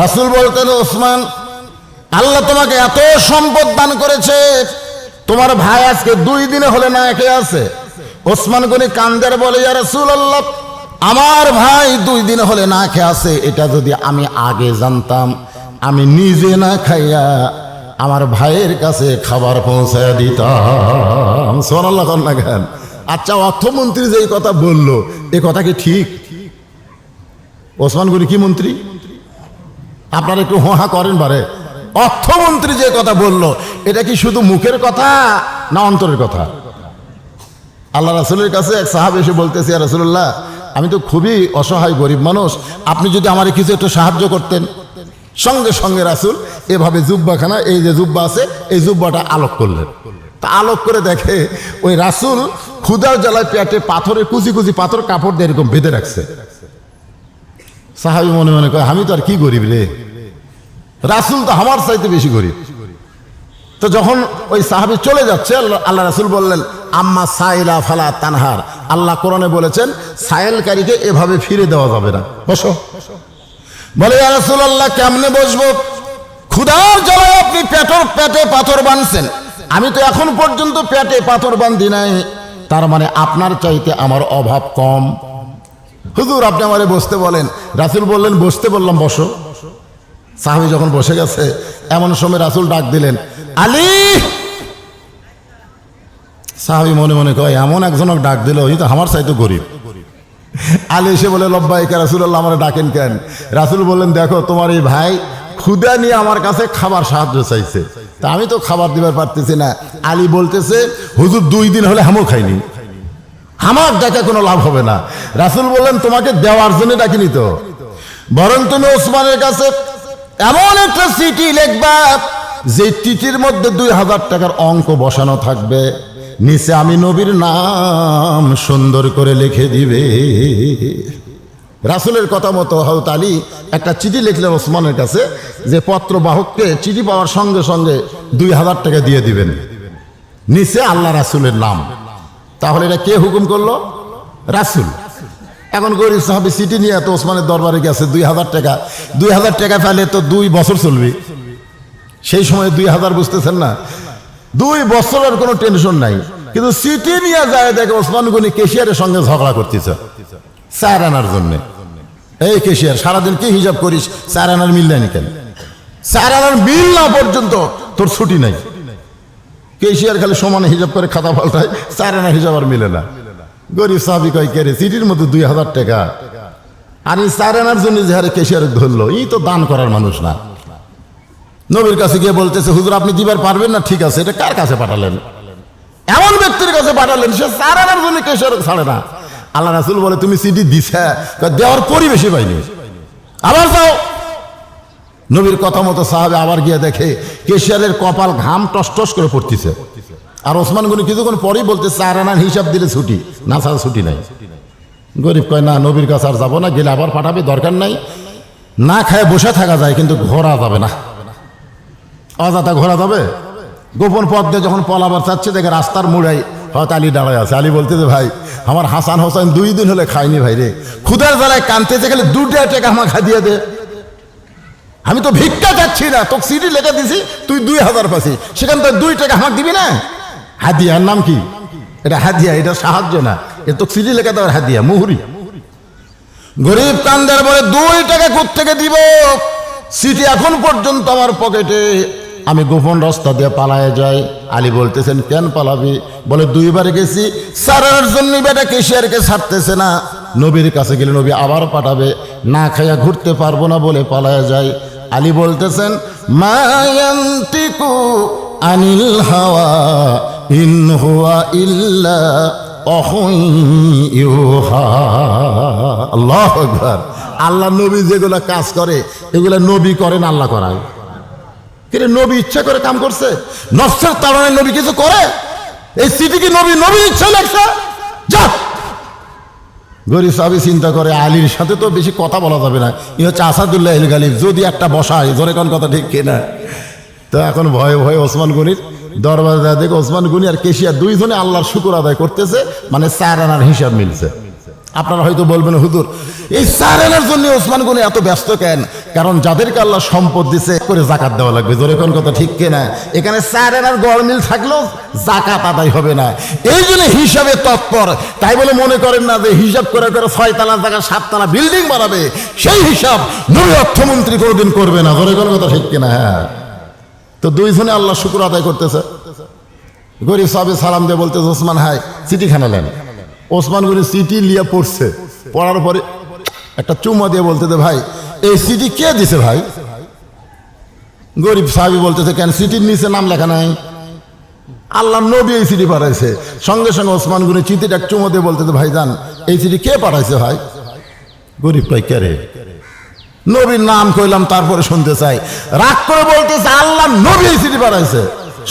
রাসুল বলতেন, ওসমান, আল্লাহ তোমাকে এত সম্পদ দান করেছে, তোমার ভাই আজকে দুই দিনে হলে না একে আছে? ওসমান গনি কান্দের বলে, ইয়া রাসূল আল্লাহ আমার ভাই দুই দিন হলে না খেয়ে আছে, এটা যদি আমি আগে জানতাম, আমি নিজে না খাইয়া আমার ভাইয়ের কাছে খাবার পৌঁছায় দিতাম। সোনাল্লাহ কন্যা খান আচ্ছা অর্থমন্ত্রী যে কথা বলল, এ কথা কি ঠিক? ওসমান গনি কি মন্ত্রী? আপনারা একটু হোহা করেন বারে। অর্থমন্ত্রী যে কথা বলল, এটা কি শুধু মুখের কথা না অন্তরের কথা? আল্লাহ রাসুলের কাছে এক সাহাব এসে বলতেছি, "ইয়া রাসূলুল্লাহ, আমি তো খুবই অসহায়, গরিব মানুষ। আপনি যদি আমার কিছু একটু সাহায্য করতেন। সঙ্গে সঙ্গে রাসুল এভাবে জুব্বাখানা, এই যে জুব্বা আছে, এই জুব্বাটা আলোক করলেন। তা আলোক করে দেখে ওই রাসুল ক্ষুদার জ্বালায় পেটে পাথরে কুচি কুচি পাথর কাপড় দিয়ে এরকম বেঁধে রাখছে। সাহাবি মনে মনে করে আমি তো আর কি গরিব রে? রাসুল তো আমার চাইতে বেশি গরিব। তো যখন ওই সাহাবি চলে যাচ্ছে, আল্লাহ রাসুল বললেন, আম্মা সাইলা ফালা তানহার। আল্লাহ কোরআনে বলেছেন সায়েলকারীকে এভাবে ফিরে দেওয়া যাবে না। বসো। বলে রাসুল আল্লাহ কেমনে বসবো? ক্ষুধার জ্বালায় আপনি পেটর পেটে পাথর বানছেন। আমি তো এখন পর্যন্ত পেটে পাথর বান্ধি নাই। তার মানে আপনার চাইতে আমার অভাব কম। হুজুর, আপনি আমারে বসতে বলেন। রাসুল বললেন, বসতে বললাম, বসো। সাহাবি যখন বসে গেছে, এমন সময় রাসুল ডাক দিলেন, আলী! সাহাবি মনে মনে কয়, এমন একজনক ডাক দিল, ওই তো আমার চাইতো গরিব। আলী এসে বলে, লব্বাইকা রাসুল্লাহ আমার ডাকেন কেন? রাসুল বললেন, দেখো, তোমার এই ভাই ক্ষুদা নিয়ে আমার কাছে খাবার সাহায্য চাইছে। তা আমি তো খাবার দিবার পারতেছি না। আলী বলতেছে, হুজুর, দুই দিন হলে হামও খাইনি। আমার ডাকে কোনো লাভ হবে না। রাসুল বললেন, তোমাকে দেওয়ার জন্য ডাকিনি তো। বরং তুমি ওসমানের কাছে এমন একটা চিঠি লিখবা যে চিঠির মধ্যে দুই হাজার টাকার অঙ্ক বসানো থাকবে। নিচে আমি নবীর নাম সুন্দর করে লিখে দিবে। রাসুলের কথা মতো হয়তো আলী একটা চিঠি লিখলেন ওসমানের কাছে যে পত্র বাহককে চিঠি পাওয়ার সঙ্গে সঙ্গে দুই হাজার টাকা দিয়ে দিবেন। নিচে আল্লাহ রাসুলের নাম। তাহলে এটা কে হুকুম করল? রাসুল। এখন গরিব সাহাবি সিটি নিয়ে তো ওসমানের দরবারে গেছে দুই হাজার টাকা। দুই হাজার টাকা পেলে তো দুই বছর চলবে। সেই সময় দুই হাজার বুঝতেছেন না? দুই বছরের কোনো টেনশন নাই। কিন্তু সিটি নিয়ে যায় দেখে ওসমান গনি কেশিয়ারের সঙ্গে ঝগড়া করতেছে। চার আনার জন্য। এই কেশিয়ার, সারাদিন কি হিসাব করিস? চার আনার মিল দেয়নি কেন? চার আনার মিল না পর্যন্ত তোর ছুটি নাই। কেশিয়ার খালি সমানে হিসাব করে খাতা পাল্টায় চার আনার হিসাব আর মিলে না। গরিব সাহাবি কয়, কে রে? সিটির মধ্যে দুই হাজার টাকা। আর এই চার আনার জন্য যে হারে কেশিয়ার ধরলো ই তো দান করার মানুষ না। নবীর কাছে গিয়ে বলতেছে, হুজুর, আপনি দিবার পারবেন না? ঠিক আছে। এটা কার কাছে পাঠালেন? এমন ব্যক্তির কাছে পাঠালেন, সে চার আনার জন্য কেশিয়ার ছাড়ে না। আল্লাহ রাসুল বলে, তুমি সিটি দিছে? দেওয়ার পরিবেশই পাইনি। আবার যাও নবীর কথা মতো সাহাবে আবার গিয়ে দেখে কেশিয়ারের কপাল ঘাম টস টস করে পড়তেছে। আর ওসমান গনি কিছুক্ষণ পরেই বলতে চার আনার হিসাব দিলে ছুটি। না ছাড়া ছুটি নাই। গরিব কয়, না, নবীর কাছে আর যাব না, গেলে আবার পাঠাবে, দরকার নাই। না খায় বসে থাকা যায়, কিন্তু ঘোরা যাবে না। অযথা ঘোরা যাবে। গোপন পথ দিয়ে যখন পলাবার চাচ্ছে দেখে রাস্তার মুড়াই, হয়তো আলী দাঁড়ায় আছে। আলী বলতেছে ভাই, আমার হাসান হোসেন দুই দিন হলে খাইনি ভাই রে। ক্ষুদার জ্বালায় কানতেছে খালি দুটা টাকা আমার খা দিয়ে দে। আমি তো ভিক্ষা যাচ্ছি না, তোকে সিটি লেখা দিছি, তুই দুই হাজার পাচ্ছি সেখান থেকে দুই টাকা আমাকে দিবি না? হাদিয়ার নাম কি? এটা হাদিয়া, এটা সাহায্য না। এটা তো সিটি লেখা দেওয়ার হাদিয়া, মুহুরি। গরিব কান্দার বলে দুই টাকা থেকে দিব? সিটি এখন পর্যন্ত আমার পকেটে। আমি গোপন রাস্তা দিয়ে পালায় যাই। আলী বলতেছেন, কেন পালাবি? বলে, দুইবার গেছি। সারার জন্য বেটা কেশিয়ারকে ছাড়তেছে না। নবীর কাছে গেলে নবী আবার পাঠাবে। না খাইয়া ঘুরতে পারব না বলে পালায় যায় আলী বলতেছেন মায়ান্তিকু আনিল হাওয়া ইন হুয়া ইল্লা আল্লাহ আকবার। আল্লাহ নবী যেগুলো কাজ করে, এগুলো নবী করেন, আল্লাহ করায়। কিন্তু নবী ইচ্ছা করে কাম করছে। নফসের তাড়ায় নবী কিছু করে? এই সিটি কি নবী? নবী ইচ্ছা লেখছে যা! গরিব সাহাবি চিন্তা করে, আলীর সাথে তো বেশি কথা বলা যাবে না। ই হচ্ছে আসাদুল্লাহ গালিব। যদি একটা বসায়, জোরে কোন কথা ঠিক কিনা? তো এখন ভয়ে ভয়ে ওসমান গনির দরবাজা দেখে ওসমান গনি আর কেশিয়া দুইজনে আল্লাহর শুকুর আদায় করতেছে মানে চার আনার হিসাব মিলছে। আপনারা হয়তো বলবেন, হুজুর, এই চার আনার জন্য ওসমান গনি এত ব্যস্ত কেন? কারণ যাদেরকে আল্লাহ সম্পদ দিছে করে জাকাত দেওয়া লাগবে। জোরে কোন কথা ঠিক কিনা? এখানে চার আনার গড় মিল থাকলেও জাকাত আদায় হবে না। এই জন্য হিসাবে তৎপর। তাই বলে মনে করেন না যে হিসাব করে করে ছয় ছয়তলা জায়গা, সাততলা বিল্ডিং বানাবে। সেই হিসাব নবী অর্থমন্ত্রী কোনোদিন করবে না। জোরে কোন কথা ঠিক কিনা? হ্যাঁ। তো দুইজনে আল্লাহ শুকুর আদায় করতেছে। গরিব সাহেব সালাম দিয়ে বলতেছে, ওসমান হাই চিঠি খানা নেন। ওসমান গনি চিঠি লিয়ে পড়ছে। পড়ার পরে একটা চুমা দিয়ে বলতেছে, ভাই, এই চিঠি কে দিছে ভাই? গরিব সাহেব বলতেছে, কেন, চিঠির নিচে নাম লেখা নাই? আল্লাহ নবী এই চিঠি পাঠাইছে। সঙ্গে সঙ্গে ওসমান গনি চিঠিটা চুমো দিয়ে বলতেছে, ভাই যান এই চিঠি কে পাঠাইছে ভাই? গরিব রে? নবীর নাম কইলাম, তারপরে শুনতে চাই। রাগ করে বলতেছে, আল্লাহ নবী এই চিঠি পাঠাইছে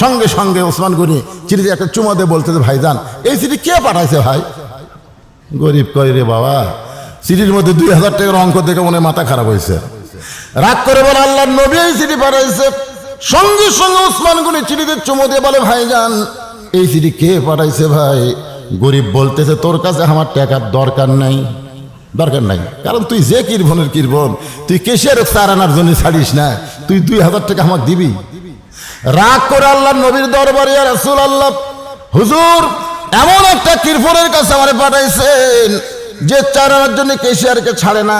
সঙ্গে সঙ্গে ওসমান গনি চিঠিতে একটা চুমা দিয়ে বলতেছে ভাই যান এই চিঠি কে পাঠাইছে ভাই? গরিব কই রে বাবা চিঠির মধ্যে দুই হাজার টাকার অঙ্ক দেখে মনে মাথা খারাপ হয়েছে। রাগ করে বলে, আল্লাহ নবী এই চিঠি পাঠাইছে সঙ্গে সঙ্গে ওসমান গনি চিঠিতে চুমো দিয়ে বলে ভাই যান এই চিঠি কে পাঠাইছে ভাই? গরিব বলতেছে, তোর কাছে আমার টাকার দরকার নাই। দরকার নাই। কারণ তুই যে কিরবনের কিরবন, তুই কেসের চার আনার জন্য ছাড়িস না। তুই দুই হাজার টাকা আমাকে দিবি। রাগ করে আল্লাহ নবীর দরবারে আর রাসূল আল্লাহ হুজুর, এমন একটা কিরফনের কাছে আমারে পাঠাইছেন যে চার আনার জন্য কেশিয়ারকে ছাড়ে না।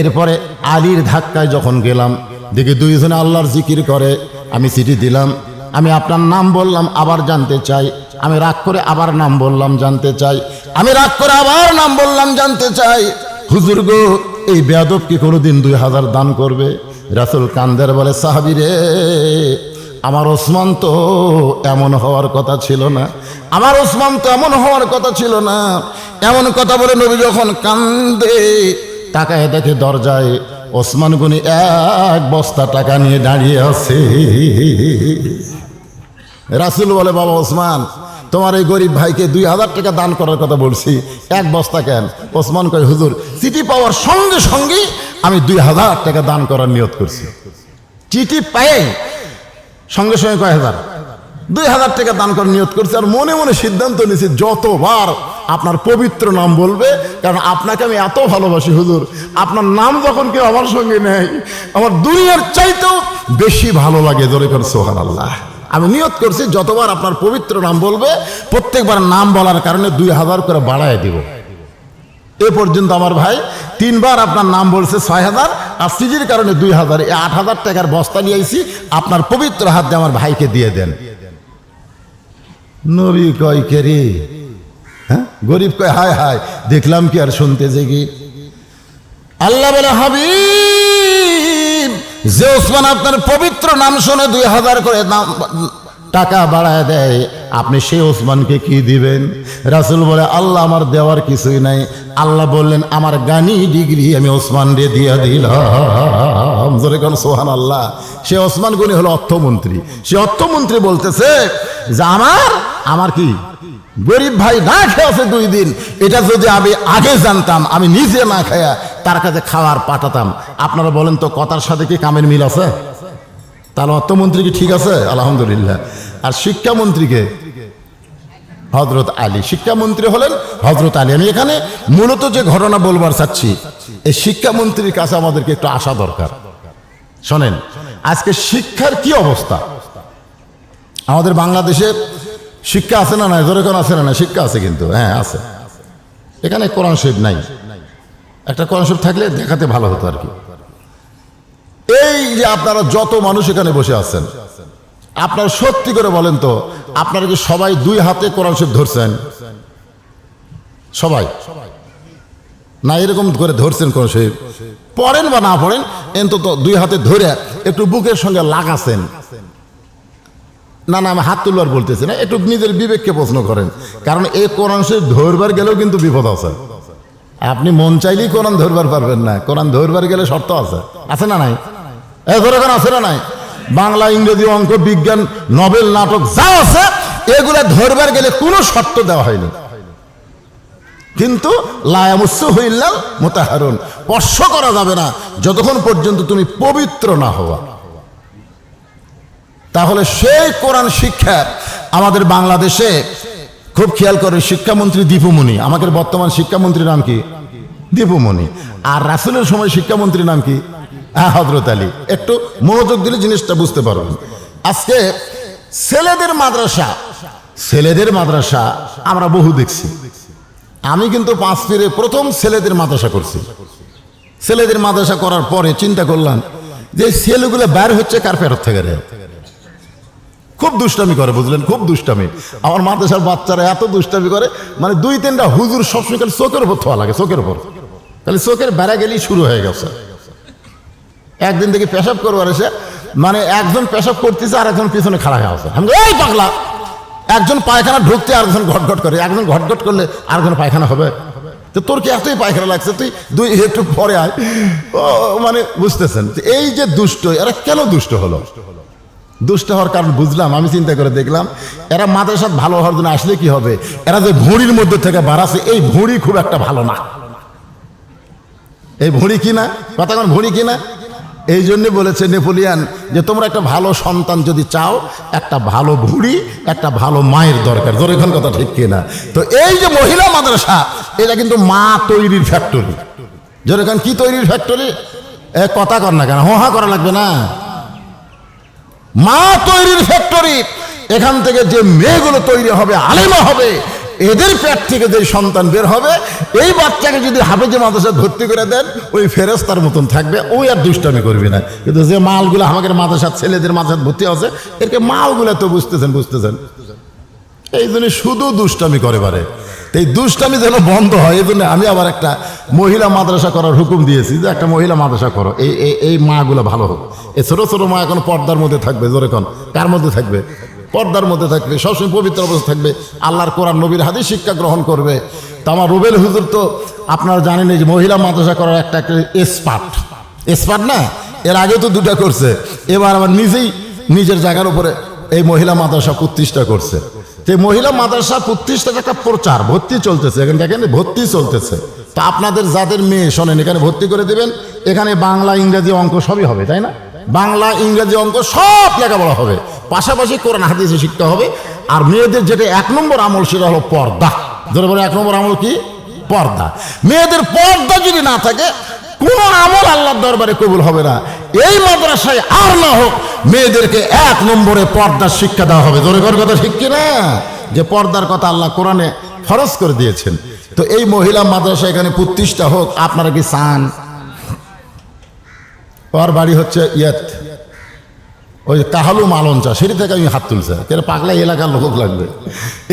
এরপরে আলীর ধাক্কায় যখন গেলাম, দেখি দুইজনে আল্লাহর জিকির করে, আমি চিঠি দিলাম, আমি আপনার নাম বললাম, আবার জানতে চাই। আমি রাগ করে আবার নাম বললাম, জানতে চাই। আমি রাগ করে আবার নাম বললাম, জানতে চাই। হুজুর গো, এই বেয়াদব কি কোনোদিন দুই হাজার দান করবে? রাসুল কান্দের বলে, সাহাবি রে, আমার ওসমান তো এমন হওয়ার কথা ছিল না। আমার ওসমান তো এমন হওয়ার কথা ছিল না। এমন কথা বলে নবী যখন কান্দে, তাকায় দেখে দরজায় ওসমান গুনি এক বস্তা টাকা নিয়ে দাঁড়িয়ে আছে। রাসুল বলে, বাবা ওসমান তোমার এই গরিব ভাইকে দুই হাজার টাকা দান করার কথা বলছি। এক বস্তা কেন? ওসমান কয়, হুজুর, চিঠি পাওয়ার সঙ্গে সঙ্গেই আমি দুই হাজার টাকা দান করার নিয়ত করছি। চিঠি পাই সঙ্গে সঙ্গে কয় হাজার? দুই হাজার টাকা দান করার নিয়ত করছি আর মনে মনে সিদ্ধান্ত নিয়েছি, যতবার আপনার পবিত্র নাম বলবে, কারণ আপনাকে আমি এত ভালোবাসি, হুজুর, আপনার নাম যখন কেউ আমার সঙ্গে নেয়, আমার দুনিয়ার চাইতেও বেশি ভালো লাগে, জোরে করে সোহান আল্লাহ আমি নিয়ত করছি, যতবার আপনার পবিত্র নাম বলবে, প্রত্যেকবার নাম বলার কারণে দুই হাজার করে বাড়ায় দিব। এ পর্যন্ত আমার ভাই তিনবার আপনার নাম বলছে ছয় হাজার, আর সিজির কারণে দুই হাজার এই আট হাজার টাকার বস্তা নিয়ে আইছি, আপনার পবিত্র হাত দিয়ে আমার ভাইকে দিয়ে দেন। নবী কয়, কে রে? হ্যাঁ? গরিব কয়, হায় হায়, দেখলাম কি আর শুনতে যে কি আল্লাহ বলে, হাবিব! যে ওসমান আপনার পবিত্র নাম শুনে দুই হাজার করে নাম টাকা বাড়ায় দেয়, আপনি সেই ওসমানকে কি দিবেন? রাসুল বলে, আল্লাহ আমার দেওয়ার কিছুই নাই। আল্লাহ বললেন, আমার গানি ডিগ্রি আমি ওসমান রে দিয়ে দিলাম। সোহান আল্লাহ সে ওসমান গনি হলো অর্থমন্ত্রী। সে অর্থমন্ত্রী বলতেছে যে, আমার আমার কি? গরিব ভাই না খেয়ে আছে দুই দিন। এটা যদি আমি আগে জানতাম, আমি নিজে না খায়া তার কাছে খাওয়ার পাঠাতাম। আপনারা বলেন তো, কথার সাথে কি কামের মিল আছে? তাহলে অর্থমন্ত্রী কি ঠিক আছে? আলহামদুলিল্লাহ। আর শিক্ষামন্ত্রীকে? হজরত আলী। শিক্ষামন্ত্রী হলেন হজরত আলী। আমি এখানে মূলত যে ঘটনা বলবার চাচ্ছি, এই শিক্ষামন্ত্রীর কাছে আমাদেরকে একটু আসা দরকার। শোনেন, আজকে শিক্ষার কি অবস্থা? আমাদের বাংলাদেশে শিক্ষা আছে না নাই? যেরকম আছে না না শিক্ষা আছে কিন্তু। হ্যাঁ আছে। এখানে কোরআন শরীফ নাই। একটা কোরআন শরীফ থাকলে দেখাতে ভালো হতো আর কি। এই যে আপনারা যত মানুষ এখানে বসে আছেন, আপনারা সত্যি করে বলেন তো, আপনারা কি সবাই দুই হাতে কোরআন শরীফ ধরছেন? সবাই। না, এরকম করে ধরছেন কোন শরীফ। পড়েন বা না পড়েন, অন্তত দুই হাতে ধরে একটু বুকের সঙ্গে লাগাছেন। না না, আমি হাত তুলবার বলতেছি না, একটু নিজের বিবেককে প্রশ্ন করেন। কারণ এই কোরআন শরীফ ধরবার গেলেও কিন্তু বিপদ আছে। আপনি মন চাইলেই কোরআন ধরবার পারবেন না। কোরআন ধরবার গেলে শর্ত আছে। আছে না নাই? এ ধরে আছে না নাই? বাংলা, ইংরেজি অঙ্ক, বিজ্ঞান নভেল নাটক যা আছে, এগুলা ধরবার গেলে কোনো শর্ত দেওয়া হয়নি। কিন্তু লায়ামুস্য হইলাম মোতাহারুন, স্পর্শ করা যাবে না যতক্ষণ পর্যন্ত তুমি পবিত্র না হওয়া। তাহলে সেই কোরআন শিক্ষা আমাদের বাংলাদেশে খুব খেয়াল করে, শিক্ষামন্ত্রী দীপুমণি। আমাদের বর্তমান শিক্ষামন্ত্রীর নাম কি? দীপুমণি। আর রাসুলের সময় শিক্ষামন্ত্রীর নাম কি? হ্যাঁ হজরত আলী। একটু মনোযোগ দিলে জিনিসটা বুঝতে পারবেন। আজকে ছেলেদের মাদ্রাসা ছেলেদের মাদ্রাসা আমরা বহু দেখছি। আমি কিন্তু পাঁচ ফিরে প্রথম ছেলেদের মাদ্রাসা করছি। ছেলেদের মাদ্রাসা করার পরে চিন্তা করলাম যে ছেলেগুলো বাইর হচ্ছে কার ফেরত থেকে খুব দুষ্টামি করে, বুঝলেন? খুব দুষ্টামি। আমার মাদ্রাসার বাচ্চারা এত দুষ্টামি করে মানে দুই তিনটা হুজুর সবসময় খালি চোখের উপর থোয়া লাগে, চোখের উপর। খালি চোখের বেড়া গেলেই শুরু হয়ে গেছে। একদিন থেকে পেশাব করবার এসে মানে একজন পেশাব করতেছে আর একজন পিছনে খাড়া হয়ে আছে। আমি এই পাগলা, একজন পায়খানা ঢুকতে আর একজন ঘটঘট করে, একজন ঘটঘট করলে আর একজন পায়খানা হবে? তো তোর কি এতই পায়খানা লাগছে? তুই দুই একটু পরে আয়। ও মানে বুঝতেছেন এই যে দুষ্ট, এরা কেন দুষ্ট হলো? দুষ্ট হওয়ার কারণ বুঝলাম, আমি চিন্তা করে দেখলাম, এরা মাদ্রাসাত ভালো হওয়ার জন্য আসলে কি হবে? এরা যে ভুঁড়ির মধ্যে থেকে বাড়াছে এই ভুঁড়ি খুব একটা ভালো না। এই ভুঁড়ি কিনা? কথা কোন, ভুঁড়ি কিনা? এই জন্যে বলেছে নেপোলিয়ান যে, তোমরা একটা ভালো সন্তান যদি চাও, একটা ভালো ভুঁড়ি, একটা ভালো মায়ের দরকার। জোরেখান কথা ঠিক কিনা তো এই যে মহিলা মাদ্রাসা, এটা কিন্তু মা তৈরির ফ্যাক্টরি জোরেখান কি তৈরির ফ্যাক্টরি এ, কথা কর না কেন, হোহা করা লাগবে না। মা তৈরির ফ্যাক্টরি। এখান থেকে যে মেয়েগুলো তৈরি হবে, আলেমা হবে, এদের পেট থেকে যে সন্তান বের হবে, এই বাচ্চাকে যদি হাফেজে মাদ্রাসায় ভর্তি করে দেন, ওই ফেরেস্তার মতন থাকবে। ওই আর দুষ্টামি করবি না। কিন্তু যে মালগুলো আমাদের মাদ্রাসার ছেলেদের মাদ্রাসায় ভর্তি আছে এরকে মালগুলো তো বুঝতেছেন বুঝতেছেন। এই জন্য শুধু দুষ্টামি করে পারে। এই দুষ্টামি যেন বন্ধ হয় এই জন্য আমি আবার একটা মহিলা মাদ্রাসা করার হুকুম দিয়েছি যে একটা মহিলা মাদ্রাসা করো। এই এই মাগুলো ভালো হোক। এই ছোটো ছোটো মা এখন পর্দার মধ্যে থাকবে, জোরে কন। কার মধ্যে থাকবে? পর্দার মধ্যে থাকবে, সবসময় পবিত্র অবস্থা থাকবে। আল্লাহর কোরআন, নবীর হাদিস শিক্ষা গ্রহণ করবে। তো আমার রুবেল হুজুর তো আপনারা জানেন যে মহিলা মাদ্রাসা করার একটা একটা এসপার্ট এসপার্ট না? এর আগে তো দুটা করছে। এবার আবার নিজেই নিজের জায়গার উপরে এই মহিলা মাদ্রাসা প্রতিষ্ঠা করছে। তো মহিলা মাদ্রাসা প্রতিষ্ঠার একটা প্রচার, ভর্তি চলতেছে। এখানে দেখেন, ভর্তি চলতেছে। তা আপনাদের যাদের মেয়ে, শোনেন, এখানে ভর্তি করে দেবেন। এখানে বাংলা, ইংরেজি অঙ্ক সবই হবে, তাই না? বাংলা, ইংরেজি অঙ্ক সব লেখাপড়া হবে। পাশাপাশি কোরআন, হাদিসে শিখতে হবে। আর মেয়েদের যেটা এক নম্বর আমল, সেটা হলো পর্দা। ধরে বলে এক নম্বর আমল কি? পর্দা। মেয়েদের পর্দা যদি না থাকে কোন আমল আল্লাহর দরবারে কবুল হবে না। এই মাদ্রাসায় আর না হোক, মেয়েদেরকে এক নম্বরে পর্দার শিক্ষা দেওয়া হবে। জোরে ঘর কথা ঠিক না যে পর্দার কথা আল্লাহ কোরআনে খরচ করে দিয়েছেন। তো এই মহিলা মাদ্রাসা এখানে প্রতিষ্ঠা হোক, আপনারা কি চান? ওর বাড়ি হচ্ছে ইয়াত। ওই কাহালু মালঞ্চা সেটি থেকে আমি হাত তুলছে। কেন পাগলা এলাকার লোক লাগবে?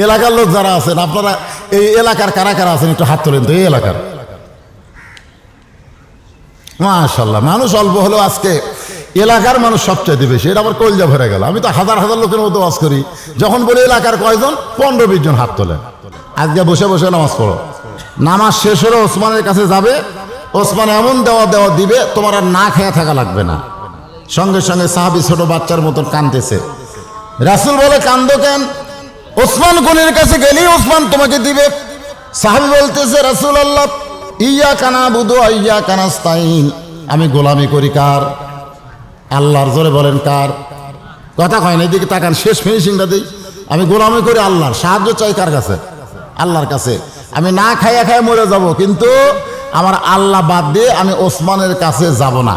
এলাকার লোক যারা আছেন, আপনারা এই এলাকার কারা কারা আছেন একটু হাত তোলেন তো, এই এলাকার। মাশাল্লাহ মানুষ অল্প হলেও আজকে এলাকার মানুষ সবচাইতে বেশি। এটা আবার কলজা ভরে গেল। আমি তো হাজার হাজার লোকের মতো ওয়াজ করি। যখন বলি এলাকার কয়জন? পনেরো বিশ জন হাত তোলে আজকে বসে বসে নামাজ পড়ো। নামাজ শেষ হলে ওসমানের কাছে যাবে। ওসমান এমন দেওয়া দেওয়া দিবে, তোমার আর না খেয়ে থাকা লাগবে না। সঙ্গে সঙ্গে সাহাবি ছোট বাচ্চার মতন কানতেছে রাসুল বলে, কান্দ কেন? ওসমান গনির কাছে গেলেই ওসমান তোমাকে দিবে। সাহাবি বলতেছে রাসুল আল্লাহ ইয়া কানা বুধু ইয়া কানাস্তাইন আমি গোলামি করি কার? আল্লাহর জোরে বলেন কার? কথা কয় না, এদিকে তাকান, শেষ ফিনিশিংটা দিই। আমি গোলামি করি আল্লাহর, সাহায্য চাই কার কাছে? আল্লাহর কাছে। আমি না খাইয়া খাইয়া মরে যাব, কিন্তু আমার আল্লাহ বাদ দিয়ে আমি ওসমানের কাছে যাব না।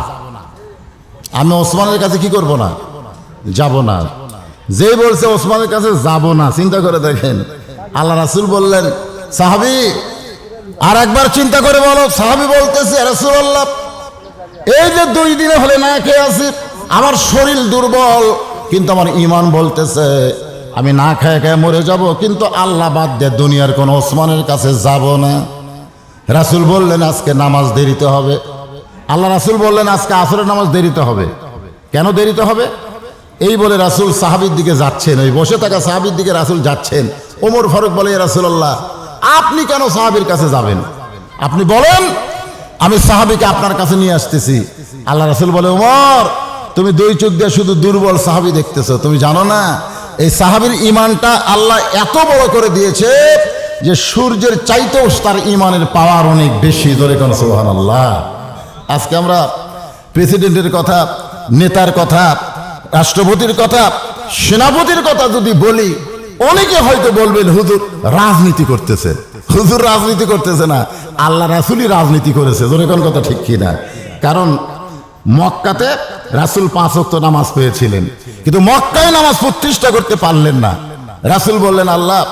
আমি ওসমানের কাছে কি করব না? যাব না। যে বলছে ওসমানের কাছে যাব না, চিন্তা করে দেখেন। আল্লাহ রাসুল বললেন, সাহাবি আর একবার চিন্তা করে বলো, সাহাবি বলতেছে রাসুল আল্লাহ এই যে দুই দিনে হলে না খেয়ে আছি আমার শরীর দুর্বল, কিন্তু আমার ইমান বলতেছে, আমি না খেয়ে খেয়ে মরে যাব, কিন্তু আল্লাহ বাদ দিয়ে দুনিয়ার কোন ওসমানের কাছে যাব না। রাসুল বললেন, আজকে নামাজ দেরিতে হবে। আল্লাহ রাসুল বললেন, আজকে আসরের নামাজ দেরিতে হবে। কেন দেরিতে হবে? এই বলে রাসুল সাহাবির দিকে যাচ্ছেন, ওই বসে থাকা সাহাবির দিকে রাসুল যাচ্ছেন। ওমর ফারুক বলে রাসুল আল্লাহ আপনি কেন সাহাবির কাছে যাবেন? আপনি বলেন, আমি সাহাবিকে আপনার কাছে নিয়ে আসতেছি। আল্লাহ রাসুল বলে ওমর তুমি দুই চোখ দিয়ে শুধু দুর্বল সাহাবি দেখতেছো। তুমি জানো না, এই সাহাবির ইমানটা আল্লাহ এত বড় করে দিয়েছে যে সূর্যের চাইতেও তার ইমানের পাওয়ার অনেক বেশি। ধরে কোন সোহান আল্লাহ আজকে আমরা প্রেসিডেন্টের কথা, নেতার কথা, রাষ্ট্রপতির কথা, সেনাপতির কথা যদি বলি অনেকে হয়তো বলবেন, হুজুর, রাজনীতি করতেছে। হুজুর রাজনীতি করতেছে না। আল্লাহ রাসুলই রাজনীতি করেছে। জোরে কোন কথা ঠিক কিনা? কারণ মক্কাতে রাসুল পাঁচ ওয়াক্ত নামাজ পেয়েছিলেন। কিন্তু মক্কায় নামাজ প্রতিষ্ঠা করতে পারলেন না। রাসুল বললেন, আল্লাহ,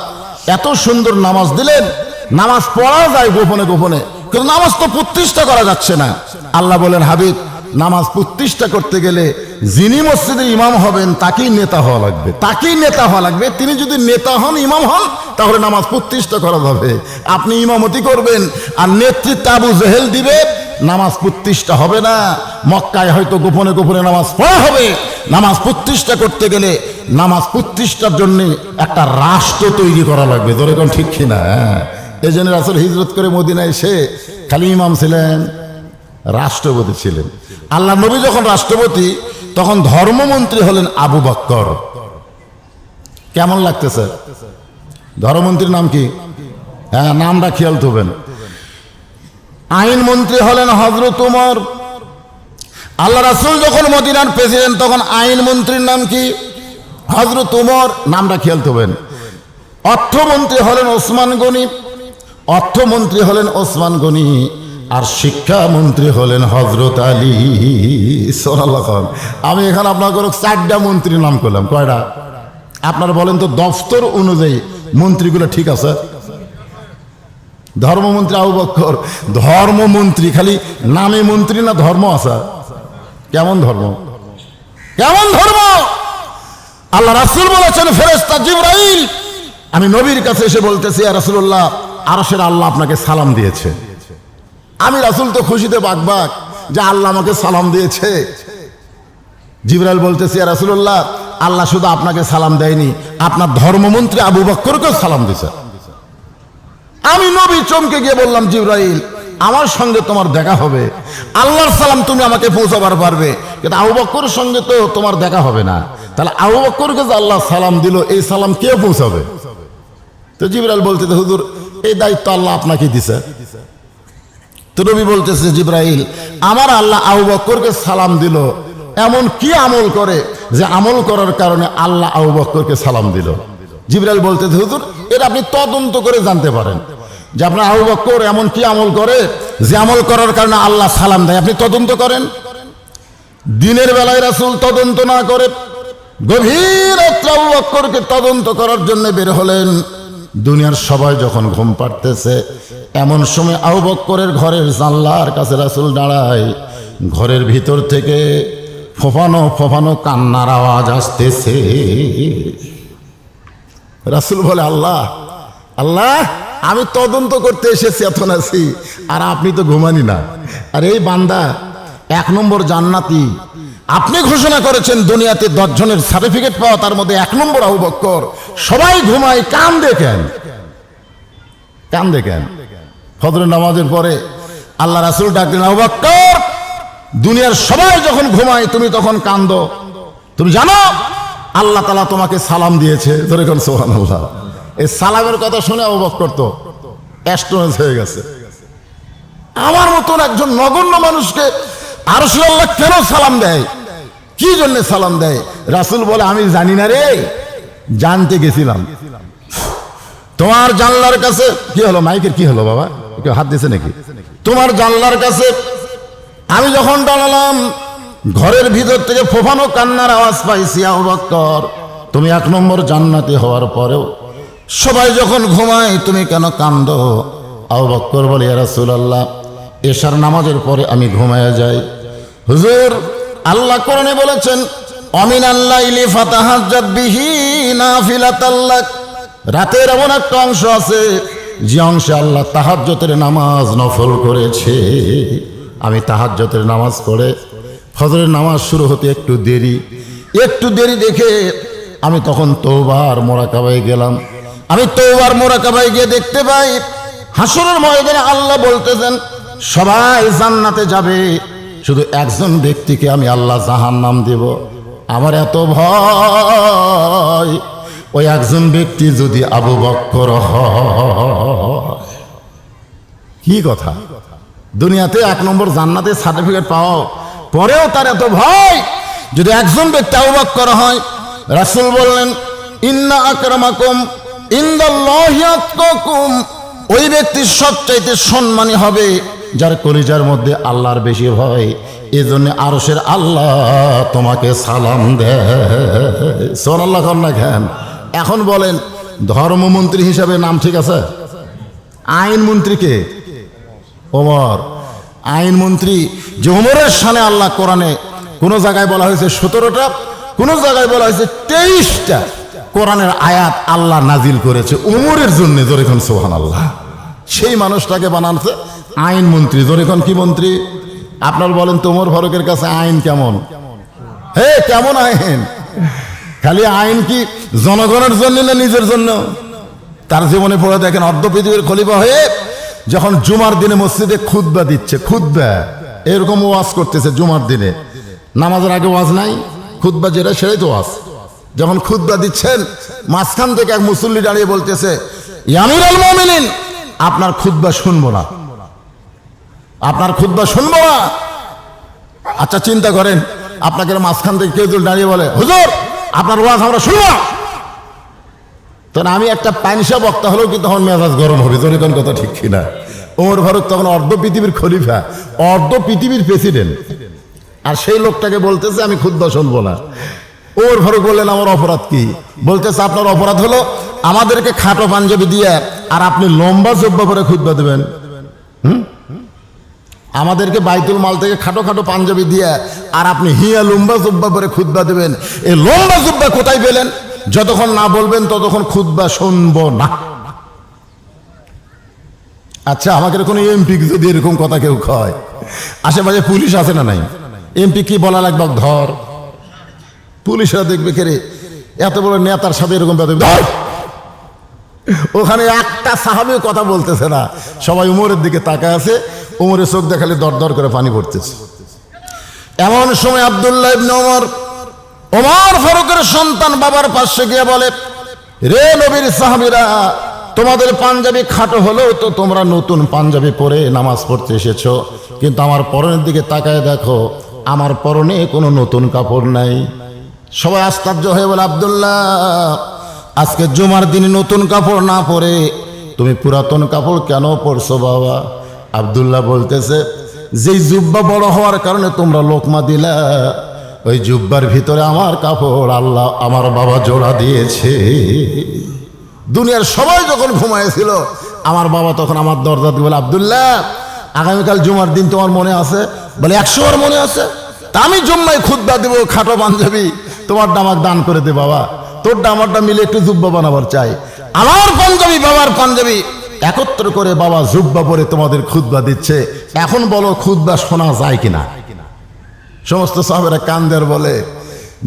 এত সুন্দর নামাজ দিলেন। নামাজ পড়া যায় গোপনে গোপনে। কিন্তু নামাজ তো প্রতিষ্ঠা করা যাচ্ছে না। আল্লাহ বলেন হাবিব নামাজ প্রতিষ্ঠা করতে গেলে যিনি মসজিদে ইমাম হবেন, তাকেই নেতা হওয়া লাগবে। তাকেই নেতা হওয়া লাগবে। তিনি যদি নেতা হন, ইমাম হন, তাহলে নামাজ প্রতিষ্ঠা করা যাবে আপনি ইমামতি করবেন, আর নেতৃত্ব আবু জেহেল দিবে, নামাজ প্রতিষ্ঠা হবে না। মক্কায় হয়তো গোপনে গোপনে নামাজ পড়া হবে। নামাজ প্রতিষ্ঠা করতে গেলে নামাজ প্রতিষ্ঠার জন্য একটা রাষ্ট্র তৈরি করা লাগবে। ধরে কোন ঠিক কিনা? হ্যাঁ। এই জন্য রাসুল হিজরত করে মদিনায় এসে খালি ইমাম ছিলেন। রাষ্ট্রপতি ছিলেন। আল্লাহ নবী যখন রাষ্ট্রপতি, তখন ধর্মমন্ত্রী হলেন আবু বক্কর। কেমন লাগতেছে? ধর্মমন্ত্রীর নাম কি? হ্যাঁ নামটা খেয়াল থবেন আইনমন্ত্রী হলেন হজরত উমর। আল্লাহ রাসুল যখন মদিনার প্রেসিডেন্ট, তখন আইনমন্ত্রীর নাম কি? হজরত উমর। নামটা খেয়াল থবেন অর্থমন্ত্রী হলেন ওসমান গনি। অর্থমন্ত্রী হলেন ওসমান গনি। আর শিক্ষামন্ত্রী হলেন হজরত আলী। সোনাল্লাহ খান আমি এখানে আপনার চারটা মন্ত্রীর নাম করলাম। কয়টা? আপনারা বলেন তো দফতর অনুযায়ী মন্ত্রীগুলো ঠিক আছে? ধর্মমন্ত্রী আবু বক্কর, ধর্মমন্ত্রী খালি নামে মন্ত্রী না ধর্ম আছে? কেমন ধর্ম? কেমন ধর্ম? আল্লাহ রাসুল বলেছেন ফেরেস্তা জিব্রাইল। আমি নবীর কাছে এসে বলতেছি রাসুল্লাহ আরসের আল্লাহ আপনাকে সালাম দিয়েছে। আমি রাসুল তো খুশিতে বাগবাগ, যে আল্লাহ আমাকে সালাম দিয়েছে। জিবরাইল বলতেছি রাসুল্লাহ আল্লাহ শুধু আপনাকে সালাম দেয়নি, আপনার ধর্মমন্ত্রী আবু বক্করকেও সালাম দিছে আমি নবী চমকে গিয়ে বললাম, জিব্রাইল, আমার সঙ্গে তোমার দেখা হবে। আল্লাহর সালাম তুমি আমাকে পৌঁছাবার পারবে, কিন্তু আবু বক্করের সঙ্গে তো তোমার দেখা হবে না। তাহলে আবু বক্করকে যে আল্লাহ সালাম দিল, এই সালাম কে পৌঁছাবে? তো জিব্রাইল বলতে হুজুর, এই দায়িত্ব আল্লাহ আপনাকে দিছে। তো নবী বলতেছে জিব্রাইল, আমার আল্লাহ আবু বক্করকে সালাম দিল। এমন কি আমল করে যে আমল করার কারণে আল্লাহ আবু বক্করকে সালাম দিল? জিব্রাইল বলতে হুজুর, এটা আপনি তদন্ত করে জানতে পারেন যে আপনার আবু বক্কর এমন কি আমল করে যে আমল করার কারণে আল্লাহ সালাম দেয়। আপনি তদন্ত করেন। দিনের বেলায় রাসুল তদন্ত না করে গভীর রাত্রে আবু বক্করকে তদন্ত করার জন্য বের হলেন। দুনিয়ার সবাই যখন ঘুম পাড়তেছে, এমন সময় আবু বক্করের ঘরের জানলার কাছে রাসুল দাঁড়ায়। ঘরের ভিতর থেকে ফোফানো ফোফানো কান্নার আওয়াজ আসতেছে। রাসুল বলে, আল্লাহ আল্লাহ, আমি তদন্ত করতে এসেছি এখন আছি, আর আপনি তো ঘুমানি না। আর এই বান্দা, এক নম্বর জান্নাতি আপনি ঘোষণা করেছেন দুনিয়াতে দশজনের সার্টিফিকেট পাওয়া, তার মধ্যে এক নম্বর আবু বক্কর। সবাই ঘুমায় কান? দেখেন কান? দেখেন ফজরের নামাজের পরে আল্লাহ রাসুল ডাকলেন আবু বক্কর, দুনিয়ার সবাই যখন ঘুমায়, তুমি তখন কান্দো। তুমি জানো, আল্লাহ তালা তোমাকে সালাম দিয়েছে। ধরে কোন সোহান আল্লাহ এই সালামের কথা শুনে অবাক করতো অ্যাস্ট্রোনেস হয়ে গেছে। আমার মতন একজন নগণ্য মানুষকে আরশুল আল্লাহ কেন সালাম দেয়? কি জন্য সালাম দেয়? রাসুল বলে, আমি জানি না রে, জানতে গেছিলাম। তোমার জানলার কাছে, কি হলো মাইকের, কি হলো বাবা? কেউ হাত দিছে নাকি? তোমার জানলার কাছে আমি যখন দাঁড়ালাম, ঘরের ভিতর থেকে ফোফানো কান্নার আওয়াজ পাইছি আবক্কর তুমি এক নম্বর জান্নাতি হওয়ার পরেও সবাই যখন ঘুমায়, তুমি কেন কান্দ? আবক্কর বলে রাসূলুল্লাহ, এশার নামাজের পরে আমি ঘুমায় যাই। হুজুর আল্লাহ কোরআনে বলেছেন অমিন আল্লাহ রাতের এমন একটা অংশ আছে, যে অংশে আল্লাহ তাহাজ্জতের নামাজ নফল করেছে। আমি তাহাজ্জতের নামাজ পড়ে ফজরের নামাজ শুরু হতে একটু দেরি একটু দেরি দেখে আমি তখন তৌবার মোরাকাবাই গেলাম। আমি তৌবার মোরাকাবাই গিয়ে দেখতে পাই, হাসরের ময়দানে আল্লাহ বলতেছেন, সবাই জান্নাতে যাবে। শুধু একজন ব্যক্তিকে আমি আল্লাহ জাহান নাম দেব। আমার এত ভয়, ওই একজন ব্যক্তি যদি আবু বক্কর কি কথা? দুনিয়াতে এক নম্বর জান্নাতে সার্টিফিকেট পাও পরেও তার এত ভয়, যদি একজন ব্যক্তি আবু বক্কর হয়, রাসুল বললেন, ইন্না আকরামাকুম ইন্দাল্লাহি আতকাকুম। ওই ব্যক্তির সবচাইতে সম্মানী হবে যার কলিজার মধ্যে আল্লাহর বেশি ভয় এই জন্য আরসের আল্লাহ তোমাকে সালাম দেয়। আল্লাহ খান এখন বলেন, ধর্মমন্ত্রী হিসাবে নাম ঠিক আছে? আইনমন্ত্রীকে ওমর। আইনমন্ত্রী যে ওমরের সানে আল্লাহ কোরআনে কোন জায়গায় বলা হয়েছে সতেরোটা, কোন জায়গায় বলা হয়েছে তেইশটা কোরআনের আয়াত আল্লাহ নাজিল করেছে উমরের জন্য জোরেখন সোহান আল্লাহ সেই মানুষটাকে বানাচ্ছে আইনমন্ত্রী জোরেখন কি মন্ত্রী? আপনার বলেন তোমর ফারুকের কাছে আইন কেমন? হে, কেমন আইন? খালি আইন কি জনগণের জন্য না নিজের জন্য? তার জীবনে পড়ে দেখেন অর্ধ পৃথিবীর খলিফা হয়ে যখন জুমার দিনে মসজিদে খুদ্া দিচ্ছে খুদ্া এরকম ওয়াজ করতেছে জুমার দিনে। নামাজের আগে ওয়াজ নাই খুদ্া যেটা সেটাই তো ওয়াজ। যখন খুদ্া দিচ্ছেন, মাঝখান থেকে এক মুসল্লি দাঁড়িয়ে বলতেছে ইয়ামির আল মোমিনিন আপনার খুদ্া শুনব না। আপনার খুদ্া শুনব না? আচ্ছা চিন্তা করেন। আপনাকে মাঝখান থেকে কেউ দাঁড়িয়ে বলে, হুজুর, আপনার ওয়াজ আমরা শুনব। তখন আমি একটা পাইনসা বক্তা হলেও কিন্তু তখন মেজাজ গরম হবে। তোর কথা ঠিক কিনা? ওমর ফারুক তখন অর্ধ পৃথিবীর খলিফা, অর্ধ পৃথিবীর প্রেসিডেন্ট। আর সেই লোকটাকে বলতেছে, আমি ক্ষুদ্র শুনব না। ওর ফারুক বললেন, আমার অপরাধ কি? বলতেছে, আপনার অপরাধ হলো আমাদেরকে খাটো পাঞ্জাবি দিয়ে আর আপনি লম্বা জব্বা করে খুদ্া দেবেন? আমাদেরকে বাইতুল মাল থেকে খাটো খাটো পাঞ্জাবি দিয়ে আর আপনি হিয়া লম্বা জুব্বা করে খুদ্া দেবেন। এই লম্বা জুব্বা কোথায় পেলেন? যতক্ষণ না বলবেন, ততক্ষণ খুদ্া শুনব না। আচ্ছা আমাকে কোনো এমপি যদি এরকম কথা কেউ কয়? আশেপাশে পুলিশ আছে না নাই? এমপি কি বলা লাগবে? ধর। পুলিশরা দেখবে কেরে এত বড় নেতার সাথে এরকম ওখানে একটা সাহাবিও কথা বলতেছে না। সবাই উমরের দিকে তাকায় আছে, উমরের চোখ দেখালে দর দর করে পানি পড়তেছে। এমন সময় আবদুল্লাহ ইবনে ওমর ওমর ফারুকের সন্তান বাবার পাশে গিয়ে বলে, রে নবীর সাহাবিরা, তোমাদের পাঞ্জাবি খাটো হলেও তো তোমরা নতুন পাঞ্জাবি পরে নামাজ পড়তে এসেছ। কিন্তু আমার পরনের দিকে তাকায় দেখো, আমার পরনে কোনো নতুন কাপড় নাই। সবাই আশ্চর্য হয়ে বলে, আবদুল্লাহ, আজকে জুমার দিনে নতুন কাপড় না পরে তুমি পুরাতন কাপড় কেন পরছো বাবা? আবদুল্লাহ বলতেছে, যেই জুব্বা বড় হওয়ার কারণে তোমরা লোকমা দিলা, ওই জুব্বার ভিতরে আমার কাপড় আল্লাহ আমার বাবা জোড়া দিয়েছে। দুনিয়ার সবাই যখন ঘুমাইছিল, আমার বাবা তখন আমার দরজা বলে, আবদুল্লাহ, আগামীকাল জুমার দিন তোমার মনে আছে? বলে একশোবার মনে আছে। তা আমি জুম্মায় খুদ্া দেবো, খাটো পাঞ্জাবি তোমারটা আমাকে দান করে দে বাবা। তোরটা আমারটা মিলে একটু জুব্বা বানাবার চাই। আমার পাঞ্জাবি, বাবার পাঞ্জাবি। একত্র করে বাবা জুব্বা পরে তোমাদের খুদ্া দিচ্ছে। এখন বলো খুদ্া শোনা যায় কিনা? সমস্ত সাহেবেরা কান্দের বলে,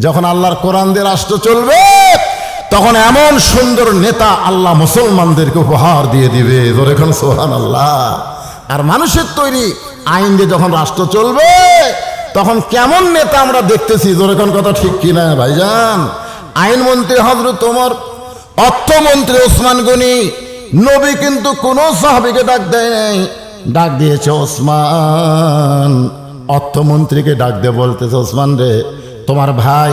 যখন আল্লাহর কোরআন দিয়ে রাষ্ট্র চলবে, তখন এমন সুন্দর নেতা আল্লাহ মুসলমানদেরকে উপহার দিয়ে দিবে। সোহান আল্লাহ আর মানুষের তৈরি আইন দিয়ে যখন রাষ্ট্র চলবে তখন কেমন নেতা আমরা দেখতেছি? যেরকম কথা ঠিক কিনা, ভাইজান? আইনমন্ত্রী হজরত তোমার অর্থমন্ত্রী ওসমান গনি, নবী কিন্তু কোনো সাহাবিকে ডাক দেয় নাই। ডাক দিয়েছে ওসমান। অর্থমন্ত্রীকে ডাক দিয়ে বলতেছে, ওসমান রে, তোমার ভাই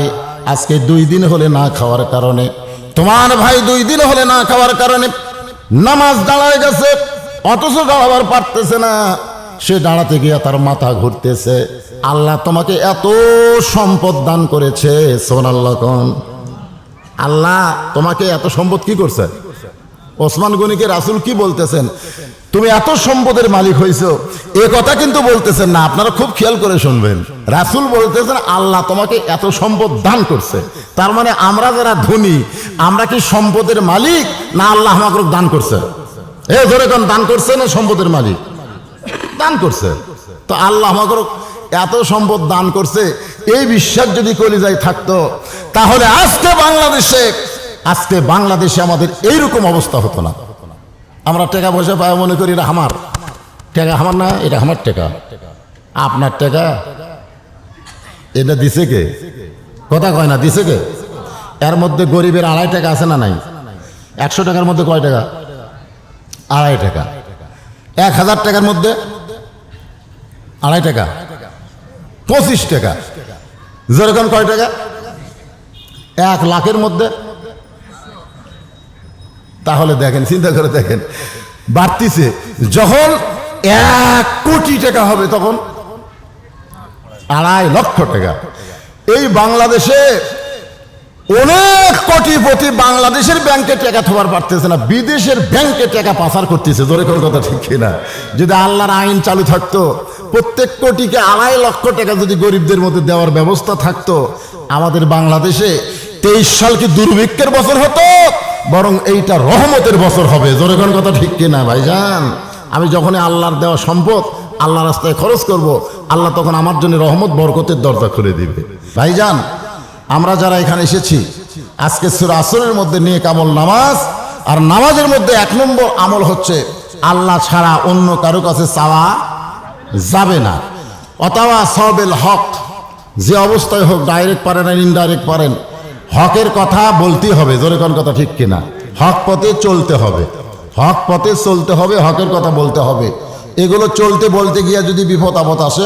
আজকে দুই দিন হলে না খাওয়ার কারণে, তোমার ভাই দুই দিন হলে না খাওয়ার কারণে নামাজ দাঁড়ায় গেছে, অথচ দাঁড়াবার পারতেছে না। সে দাঁড়াতে গিয়ে তার মাথা ঘুরতেছে। আল্লাহ তোমাকে এত সম্পদ দান করেছে সোন আল্লাহ কন। আল্লাহ তোমাকে এত সম্পদ কি করছে? ওসমান গনিকে রাসুল কি বলতেছেন? তুমি এত সম্পদের মালিক হইছো, এ কথা কিন্তু বলতেছেন না, আপনারা খুব খেয়াল করে শুনবেন। রাসুল বলতেছেন, আল্লাহ তোমাকে এত সম্পদ দান করছে। তার মানে আমরা যারা ধনী, আমরা কি সম্পদের মালিক, না আল্লাহ আমাকে দান করছে? এ ধরে কোন, দান করছে না সম্পদের মালিক? দান করছে। তো আল্লাহ আমাকে এত সম্পদ দান করছে, এই বিশ্বাস যদি কলিজায় থাকতো, তাহলে আজকে বাংলাদেশে আজকে বাংলাদেশে আমাদের এইরকম অবস্থা হতো না। আমরা টাকা পয়সা পাই মনে করি এটা আমার। টাকা আমার না, এটা আমার টাকা। আপনার টাকা, এটা দিছে কে? কথা কয় না, দিছে কে? এর মধ্যে গরিবের আড়াই টাকা আছে না নাই? একশো টাকার মধ্যে কয় টাকা? আড়াই টাকা। এক হাজার টাকার মধ্যে আড়াই টাকা, পঁচিশ টাকা। যেরকম কয় টাকা? এক লাখের মধ্যে। তাহলে দেখেন, চিন্তা করে দেখেন। বাড়তিছে। যখন এক কোটি টাকা হবে তখন আড়াই লক্ষ টাকা। এই বাংলাদেশে অনেক কোটিপতি বাংলাদেশের ব্যাংকে টাকা থোবার পারতেছে না, বিদেশের ব্যাংকে টাকা পাচার করতেছে, জোরে কোন কথা ঠিক কিনা? যদি আল্লাহর আইন চালু থাকতো, প্রত্যেক কোটিকে আড়াই লক্ষ টাকা যদি গরিবদের মধ্যে দেওয়ার ব্যবস্থা থাকতো, আমাদের বাংলাদেশে তেইশ সাল কি দুর্ভিক্ষের বছর হতো? বরং এইটা রহমতের বছর হবে, জোরে কোন কথা ঠিক কিনা, ভাইজান? আমি যখনই আল্লাহর দেওয়া সম্পদ আল্লাহ রাস্তায় খরচ করব, আল্লাহ তখন আমার জন্য রহমত, বরকতের দরজা খুলে দিবে। ভাইজান আমরা যারা এখানে এসেছি, আজকে সুর আসরের মধ্যে নিয়ে কামল নামাজ, আর নামাজের মধ্যে এক নম্বর আমল হচ্ছে, আল্লাহ ছাড়া অন্য কারও কাছে চাওয়া যাবে না। অথবা সবেল হক, যে অবস্থায় হোক ডাইরেক্ট পারেন আর ইনডাইরেক্ট পারেন, হকের কথা বলতেই হবে, জোরে কোন কথা ঠিক কিনা? হক পথে চলতে হবে, হক পথে চলতে হবে, হকের কথা বলতে হবে। এগুলো চলতে বলতে গিয়ে যদি বিপদ আপদ আসে,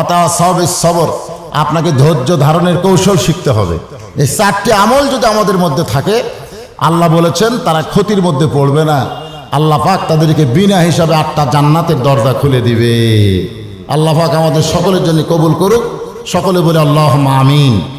অথবা সব সবর আপনাকে ধৈর্য ধারণের কৌশল শিখতে হবে। এই চারটি আমল যদি আমাদের মধ্যে থাকে, আল্লাহ বলেছেন, তারা ক্ষতির মধ্যে পড়বে না। আল্লাহ পাক তাদেরকে বিনা হিসাবে আটটা জান্নাতের দরজা খুলে দিবে। আল্লাহ পাক আমাদের সকলের জন্য কবুল করুক। সকলে বলে আল্লাহ আমিন।